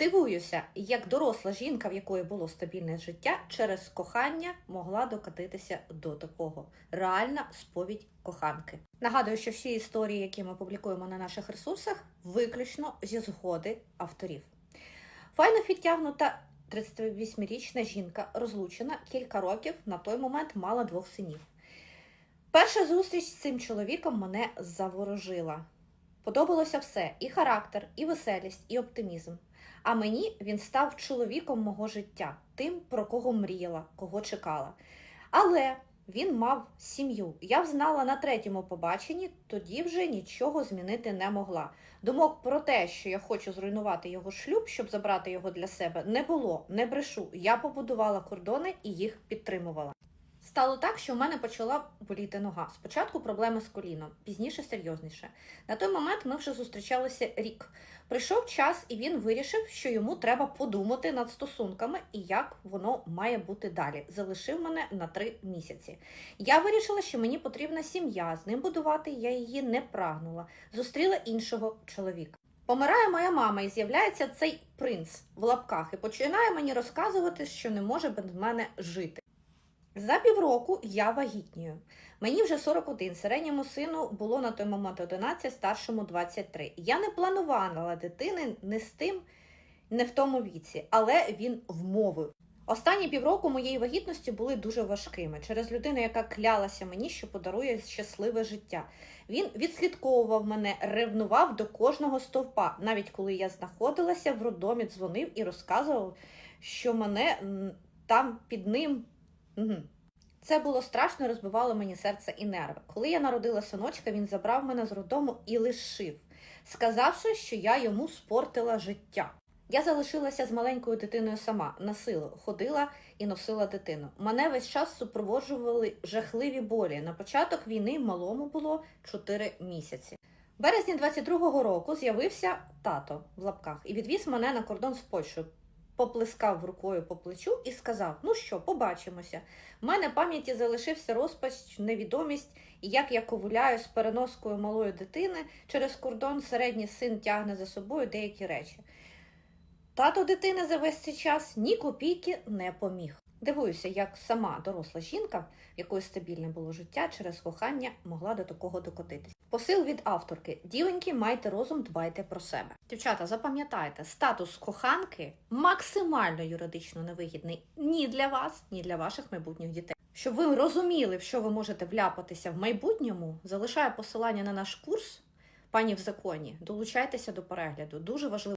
Дивуюся, як доросла жінка, в якої було стабільне життя, через кохання могла докатитися до такого. Реальна сповідь коханки. Нагадую, що всі історії, які ми публікуємо на наших ресурсах, виключно зі згоди авторів. Файно підтягнута 38-річна жінка, розлучена кілька років, на той момент мала двох синів. Перша зустріч з цим чоловіком мене заворожила. Подобалося все: і характер, і веселість, і оптимізм. А мені він став чоловіком мого життя, тим, про кого мріяла, кого чекала. Але він мав сім'ю. Я взнала на третьому побаченні, тоді вже нічого змінити не могла. Думок про те, що я хочу зруйнувати його шлюб, щоб забрати його для себе, не було, не брешу. Я побудувала кордони і їх підтримувала. Стало так, що в мене почала боліти нога. Спочатку проблеми з коліном, пізніше серйозніше. На той момент ми вже зустрічалися рік. Прийшов час, і він вирішив, що йому треба подумати над стосунками і як воно має бути далі. Залишив мене на три місяці. Я вирішила, що мені потрібна сім'я. З ним будувати я її не прагнула. Зустріла іншого чоловіка. Помирає моя мама, і з'являється цей принц в лапках і починає мені розказувати, що не може без мене жити. За півроку я вагітнію. Мені вже 41, середньому сину було на той момент 11, старшому 23. Я не планувала дитини не з тим, не в тому віці, але він вмовив. Останні півроку моєї вагітності були дуже важкими через людину, яка клялася мені, що подарує щасливе життя. Він відслідковував мене, ревнував до кожного стовпа. Навіть коли я знаходилася в роддомі, дзвонив і розказував, що мене там під ним. Угу. Це було страшно, розбивало мені серце і нерви. Коли я народила синочка, він забрав мене з роддому і лишив, сказавши, що я йому спортила життя. Я залишилася з маленькою дитиною сама, на силу, ходила і носила дитину. Мене весь час супроводжували жахливі болі. На початок війни малому було 4 місяці. Березні 22-го року з'явився тато в лапках і відвіз мене на кордон з Польщею. Поплескав рукою по плечу і сказав: Ну що, побачимося. В мене в пам'яті залишився розпач, невідомість, і як я ковуляю з переноскою малої дитини через кордон, середній син тягне за собою деякі речі. Тато дитини за весь цей час ні копійки не поміг. Дивуюся, як сама доросла жінка, в якої стабільне було життя, через кохання могла до такого докотитись. Посил від авторки: дівеньки, майте розум, дбайте про себе. Дівчата, запам'ятайте, статус коханки максимально юридично невигідний ні для вас, ні для ваших майбутніх дітей. Щоб ви розуміли, в що ви можете вляпатися в майбутньому, залишаю посилання на наш курс. Пані в законі, долучайтеся до перегляду. Дуже важливо.